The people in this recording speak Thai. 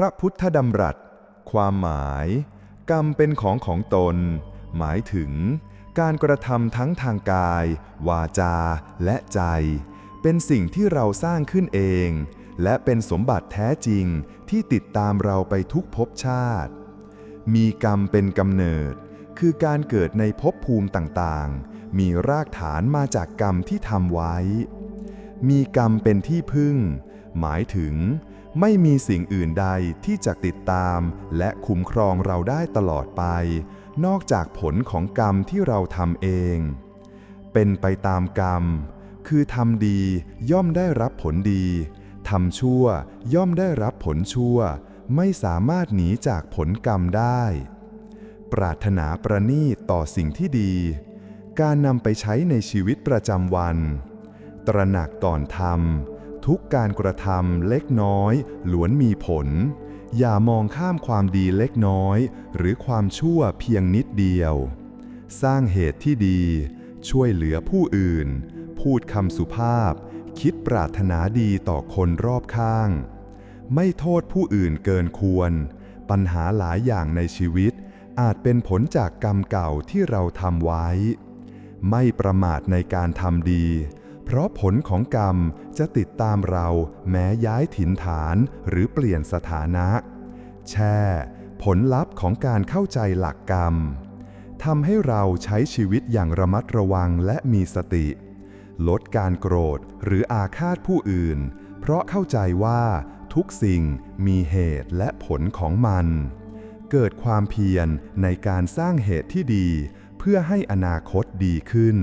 พระพุทธดำรัส ความหมาย กรรมเป็นของของตน หมายถึง การกระทำทั้งทางกาย วาจา และใจ เป็นสิ่งที่เราสร้างขึ้นเอง และเป็นสมบัติแท้จริงที่ติดตามเราไปทุกภพชาติ มีกรรมเป็นกำเนิด คือการเกิดในภพภูมิต่างๆ มีรากฐานมาจากกรรมที่ทำไว้ มีกรรมเป็นที่พึ่ง หมายถึง ไม่มีสิ่งอื่นใดที่จะติดตาม และคุ้มครองเราได้ตลอดไป นอกจากผลของกรรมที่เราทำเอง เป็นไปตามกรรม คือทำดีย่อมได้รับผลดี ทำชั่วย่อมได้รับผลชั่ว ไม่สามารถหนีจากผลกรรมได้ ปรารถนาประณีตต่อสิ่งที่ดี การนำไปใช้ในชีวิตประจำวัน ตระหนักก่อนทำ ทุกการกระทำเล็กน้อยล้วนมีผล อย่ามองข้ามความดีเล็กน้อย หรือความชั่วเพียงนิดเดียว สร้างเหตุที่ดี ช่วยเหลือผู้อื่น พูดคำสุภาพ คิดปรารถนาดีต่อคนรอบข้าง ไม่โทษผู้อื่นเกินควร ปัญหาหลายอย่างในชีวิต อาจเป็นผลจากกรรมเก่าที่เราทำไว้ ไม่ประมาทในการทำดี เพราะผลของกรรมจะติดตามเราแม้ย้ายถิ่นฐานหรือเปลี่ยนสถานะ แช่ ผลลัพธ์ของการเข้าใจหลักกรรมทำให้เราใช้ชีวิตอย่างระมัดระวังและมีสติ ลดการโกรธหรืออาฆาตผู้อื่น เพราะเข้าใจว่าทุกสิ่งมีเหตุและผลของมัน เกิดความเพียรในการสร้างเหตุที่ดี เพื่อให้อนาคตดีขึ้น